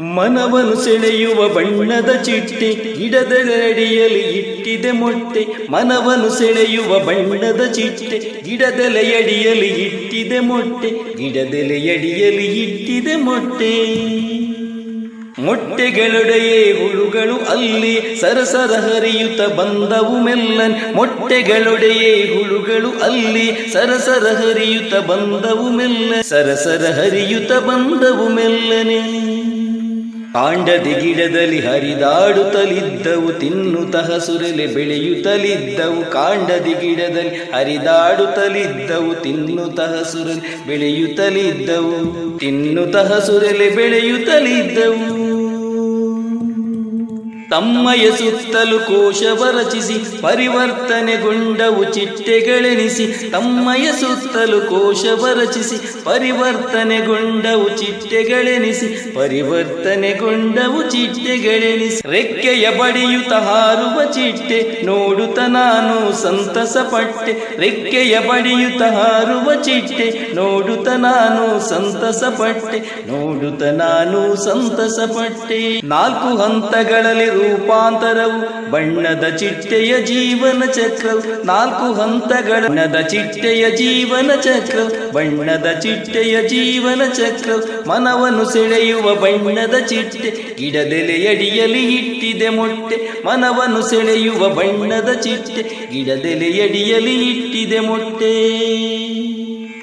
ಮನವನ್ನು ಸೆಳೆಯುವ ಬಣ್ಣದ ಚಿಟ್ಟೆ ಗಿಡದೆಲೆಯಡಿಯಲ್ಲಿ ಇಟ್ಟಿದೆ ಮೊಟ್ಟೆ. ಮನವನ್ನು ಸೆಳೆಯುವ ಬಣ್ಣದ ಚಿಟ್ಟೆ ಗಿಡದೆಲೆಯಡಿಯಲ್ಲಿ ಇಟ್ಟಿದೆ ಮೊಟ್ಟೆ. ಗಿಡದೆಲೆಯಡಿಯಲ್ಲಿ ಇಟ್ಟಿದೆ ಮೊಟ್ಟೆ. ಮೊಟ್ಟೆಗಳೊಡೆಯೇ ಹುಳುಗಳು ಅಲ್ಲಿ ಸರಸರ ಹರಿಯುತ್ತ ಬಂದವು ಮೆಲ್ಲನ್. ಮೊಟ್ಟೆಗಳೊಡೆಯೇ ಹುಳುಗಳು ಅಲ್ಲಿ ಸರಸರ ಹರಿಯುತ್ತ ಬಂದವು ಮೆಲ್ಲ ಸರಸರ ಹರಿಯುತ್ತ ಬಂದವು ಮೆಲ್ಲನೆ. ಕಾಂಡದಿ ಗಿಡದಲ್ಲಿ ಹರಿದಾಡುತ್ತಲಿದ್ದವು ತಿನ್ನುತ್ತ ಹಸುರೆಲೆ ಬೆಳೆಯುತ್ತಲಿದ್ದವು ಕಾಂಡದಿ ಗಿಡದಲ್ಲಿ ಹರಿದಾಡುತ್ತಲಿದ್ದವು ತಿನ್ನುತ್ತ ಹಸುರೆಲೆ ಬೆಳೆಯುತ್ತಲಿದ್ದವು ತಿನ್ನುತ್ತ ಹಸುರೆಲೆ ಬೆಳೆಯುತ್ತಲಿದ್ದವು. ತಮ್ಮಯ ಸುತ್ತಲು ಕೋಶವ ರಚಿಸಿ ಪರಿವರ್ತನೆಗೊಂಡವು ಚಿಟ್ಟೆಗಳೆನಿಸಿ ತಮ್ಮಯ ಸುತ್ತಲು ಕೋಶವ ರಚಿಸಿ ಪರಿವರ್ತನೆಗೊಂಡವು ಚಿಟ್ಟೆಗಳೆನಿಸಿ ಪರಿವರ್ತನೆಗೊಂಡವು ಚಿಟ್ಟೆಗಳೆನಿಸಿ. ರೆಕ್ಕೆಯ ಬಡಿಯುತ್ತ ಹಾರುವ ಚಿಟ್ಟೆ ನೋಡುತ್ತ ನಾನು ಸಂತಸ ಪಟ್ಟೆ. ರೆಕ್ಕೆಯ ಬಡಿಯುತ್ತ ಹಾರುವ ಚಿಟ್ಟೆ ನೋಡುತ್ತ ನಾನು ಸಂತಸ ಪಟ್ಟೆ. ನೋಡುತ್ತ ನಾನು ಸಂತಸ ಪಟ್ಟೆ. ನಾಲ್ಕು ಹಂತಗಳಲ್ಲಿ ರೂಪಾಂತರವು ಬಣ್ಣದ ಚಿಟ್ಟೆಯ ಜೀವನ ಚಕ್ರವು ನಾಲ್ಕು ಹಂತಗಳ ಬಣ್ಣದ ಚಿಟ್ಟೆಯ ಜೀವನ ಚಕ್ರ ಬಣ್ಣದ ಚಿಟ್ಟೆಯ ಜೀವನ ಚಕ್ರ ಮನವನ್ನು ಸೆಳೆಯುವ ಬಣ್ಣದ ಚಿಟ್ಟೆ ಗಿಡದೆಲೆಯಡಿಯಲ್ಲಿ ಇಟ್ಟಿದೆ ಮೊಟ್ಟೆ ಮನವನ್ನು ಸೆಳೆಯುವ ಬಣ್ಣದ ಚಿಟ್ಟೆ ಗಿಡದೆಲೆಯಡಿಯಲ್ಲಿ ಇಟ್ಟಿದೆ ಮೊಟ್ಟೆ.